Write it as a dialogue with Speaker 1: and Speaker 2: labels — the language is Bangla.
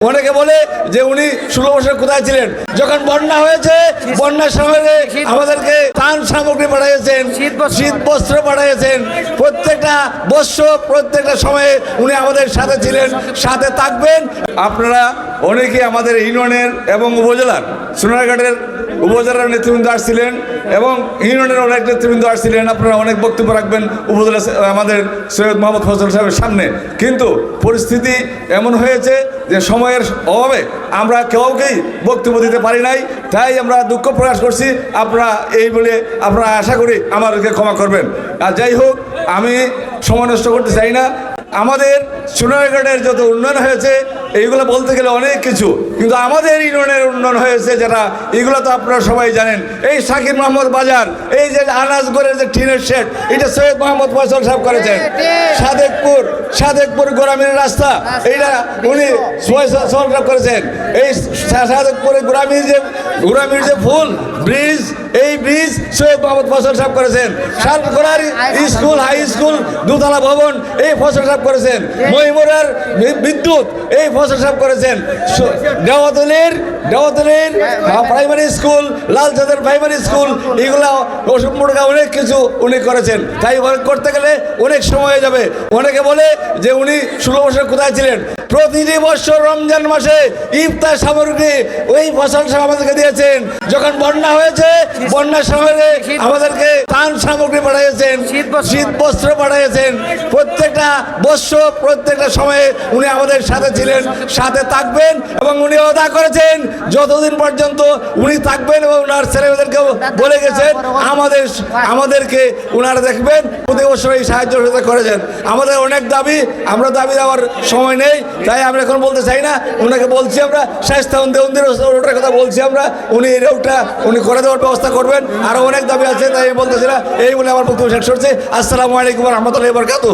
Speaker 1: অনেকে বলে যে উনি ষোলো বছর কোথায় ছিলেন? যখন বন্যা হয়েছে বন্যার সময় আমাদেরকে ত্রাণ সামগ্রী পাঠিয়েছেন শীত বস্ত্র। পাঠিয়েছেন প্রত্যেকটা বস্ত্র প্রত্যেকটা সময়ে উনি আমাদের সাথে ছিলেন সাথে থাকবেন। আপনারা অনেকে আমাদের ইউনিয়নের এবং উপজেলার সোনারঘাটের উপজেলার নেতৃবৃন্দ আসছিলেন এবং ইউনিয়নের অনেক নেতৃবৃন্দ আসছিলেন। আপনারা অনেক বক্তব্য রাখবেন উপজেলা আমাদের সৈয়দ মোহাম্মদ ফজল সাহেবের সামনে। কিন্তু পরিস্থিতি এমন হয়েছে যে সময়ের অভাবে আমরা কেউকেই বক্তব্য দিতে পারি নাই। তাই আমরা দুঃখ প্রকাশ করছি। আপনারা এই বলে আপনারা আশা করি আমাদেরকে ক্ষমা করবেন। আর যাই হোক, আমি সময় নষ্ট করতে চাই না। আমাদের সোনারঘাটের যত উন্নয়ন হয়েছে এইগুলো বলতে গেলে অনেক কিছু। কিন্তু আমাদের ইউনিয়নের উন্নয়ন হয়েছে যেটা এগুলো তো আপনারা সবাই জানেন। এই শাকির মোহাম্মদ বাজার এই যে আনাজগড়ের যে টিনের শেড এটা সৈয়দ মোহাম্মদ ফয়সল সাহেব করেছেন। সাদেকপুর সাদেকপুর গোরামির রাস্তা এইটা উনি সাহেব করেছেন। এই সা- সাদেকপুরের গোরামির যে গোরামির যে ফুল ব্রিজ এই ব্রিজ সৈয়দ মোহাম্মদ ফসল সাহেব করেছেন। সাতগোড়ার স্কুল হাই স্কুল দুতলা ভবন এই ফসল সাফ করেছেন। মহিমুরার বিদ্যুৎ এই ফসল সাফ করেছেন। দেওয়াতলির দেওয়াতলির প্রাইমারি স্কুল লালচাঁদের প্রাইমারি স্কুল এগুলো অসম্পূর্ণ অনেক কিছু উনি করেছেন। তাই করতে গেলে অনেক সময় হয়ে যাবে। অনেকে বলে যে উনি ষোলো বছর কোথায় ছিলেন? প্রতিটি বছর রমজান মাসে ইফতার সামগ্রী ওই ফসল আমাদেরকে দিয়েছেন। যখন বন্যা হয়েছে, বন্যার সময় আমাদেরকে ত্রাণ সামগ্রী পাঠিয়েছেন শীত বস্ত্র পাঠিয়েছেন প্রত্যেকটা বস্ত্র প্রত্যেকটা সময়ে উনি আমাদের সাথে ছিলেন, সাথে থাকবেন এবং উনি অদা করেছেন যতদিন পর্যন্ত উনি থাকবেন এবং ওনার ছেলেমেয়েদেরকেও বলে গেছেন আমাদের আমাদেরকে ওনারা দেখবেন প্রতি বছর এই সাহায্য সহযোগিতা করেছেন। আমাদের অনেক দাবি আমরা দাবি দেওয়ার সময় নেই তাই আমরা এখন বলতে চাই না। ওনাকে বলছি আমরা স্বাস্থ্য দেউন্দির ওটার কথা বলছি আমরা উনি এই রোগটা উনি করে দেওয়ার ব্যবস্থা করবেন। আরও অনেক দাবি আছে তাই আমি বলতেছি না এই বলে আমার বক্তব্য শেষ করছে। আসসালামু আলাইকুম রহমতুল্লাহ বরকাতু